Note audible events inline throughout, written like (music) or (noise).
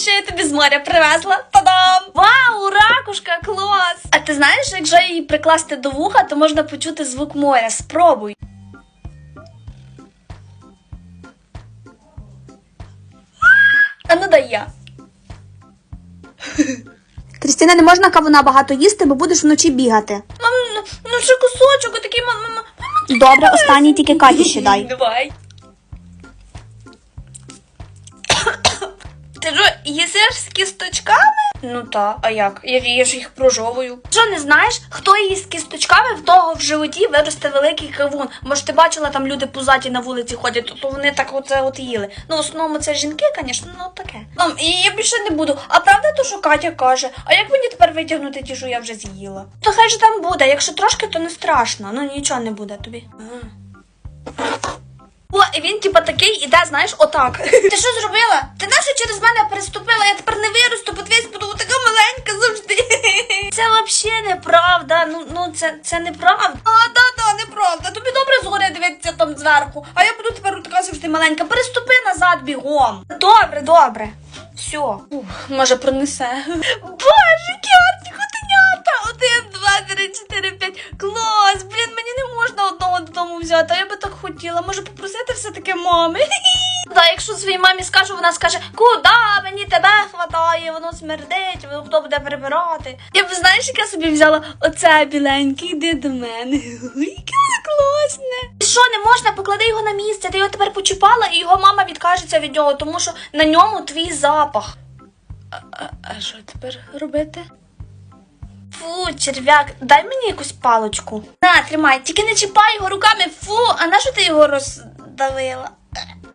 що я тобі з моря привезла? Та-дам! Вау, ракушка, клас! А ти знаєш, якщо її прикласти до вуха, то можна почути звук моря. Спробуй. А ну дай я. Крістіна, не можна кавуна багато їсти, бо будеш вночі бігати. Мам, ну, ну ще кусочок, отакий мам, мам, мам. Добре, останній тільки Каті ще дай. Давай. Ти що, їсиш з кісточками? Ну так, а як? Я їж їх прожовую. Що не знаєш, хто їсть з кісточками, в того в животі виросте великий кавун. Може, ти бачила, там люди пузаті на вулиці ходять, то, вони так оце от їли. Ну, в основному це жінки, звісно, ну таке. Мам, і я більше не буду. А правда то, що Катя каже? А як мені тепер витягнути ті, що я вже з'їла? То хай же там буде, якщо трошки, то не страшно. Ну нічого не буде тобі. О, і він типа такий іде, знаєш, отак. Ти що зробила? Ти нащо через мене переступила? Я тепер не виросту, подивись, буду така маленька завжди. (laughs) Це взагалі неправда. Ну, ну це, це неправда. А, да, да, неправда. Тобі добре згоря дивитися там зверху. А я буду тепер така завжди маленька. Переступи назад бігом. Добре, добре. Все. Ух, може пронесе. (laughs) Боже, додому взяти, а я би так хотіла. Може попросити все-таки мами. (laughs) Да, якщо своїй мамі скажу, вона скаже, куди мені тебе хватає, воно смердить, воно хто буде прибирати. Я б знаєш, як я собі взяла оце біленьке, йди до мене. (laughs) Яке класне. Що, не можна? Поклади його на місце. Ти його тепер почіпала, і його мама відкажеться від нього, тому що на ньому твій запах. А що тепер робити? Фу, черв'як, дай мені якусь паличку. На, тримай, тільки не чіпай його руками. Фу, а на що ти його роздавила?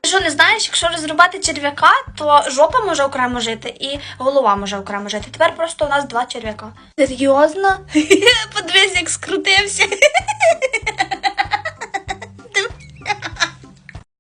Ти Що не знаєш, якщо розрубати черв'яка, то жопа може окремо жити і голова може окремо жити. Тепер просто у нас два черв'яка. Серйозно? (laughs) Подивись, як скрутився.